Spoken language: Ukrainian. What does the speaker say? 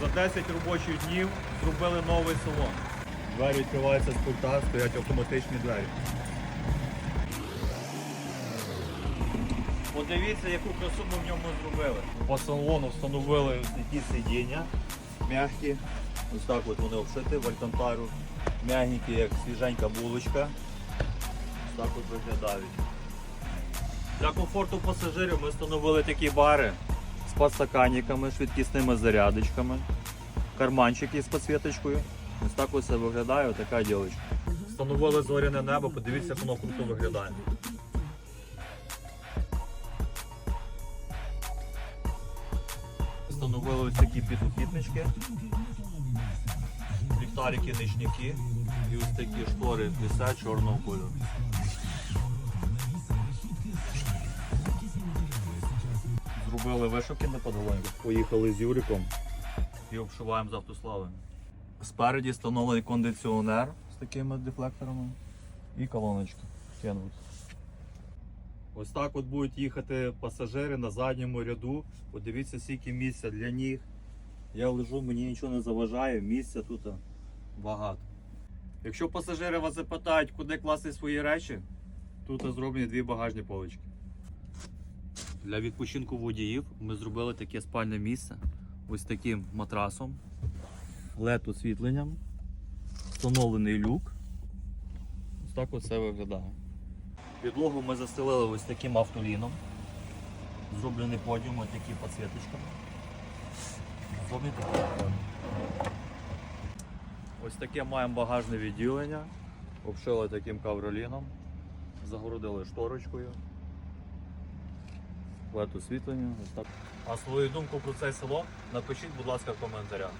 За 10 робочих днів зробили новий салон. Двері відкриваються з пульта, стоять автоматичні двері. Подивіться, яку красу ми в ньому зробили. По салону встановили такі сидіння м'які. Ось так от вони обшиті в алькантару. М'ягенькі, як свіженька булочка. Ось так от виглядають. Для комфорту пасажирів ми встановили такі бари подстаканниками, швидкісними зарядочками, карманчики з підсвіточкою. Ось так ось виглядає така ділочка. Встановили зоряне небо, подивіться, як воно круто виглядає. Встановили ось такі підлокітнички, ліхтарики, нічники і ось такі штори висять чорного кольору. Зробили вишивки на подолоньках. Поїхали з Юриком і обшиваємо з автослави. Спереді встановлений кондиціонер з такими дефлекторами і колоночка Kenwood. Ось так от будуть їхати пасажири на задньому ряду. Подивіться, скільки місця для них. Я лежу, мені нічого не заважає, місця тут багато. Якщо пасажири вас запитають, куди класти свої речі, тут зроблені дві багажні полички. Для відпочинку водіїв ми зробили таке спальне місце ось таким матрасом, led освітленням, встановлений люк. Ось так ось це виглядає. Підлогу ми застелили ось таким автоліном. Зроблений подіум ось такі підсвіточками. Зроблений такий. Ось таке маємо багажне відділення. Обшили таким кавроліном, загородили шторочкою. Так. А свою думку про це село напишіть, будь ласка, в коментарях.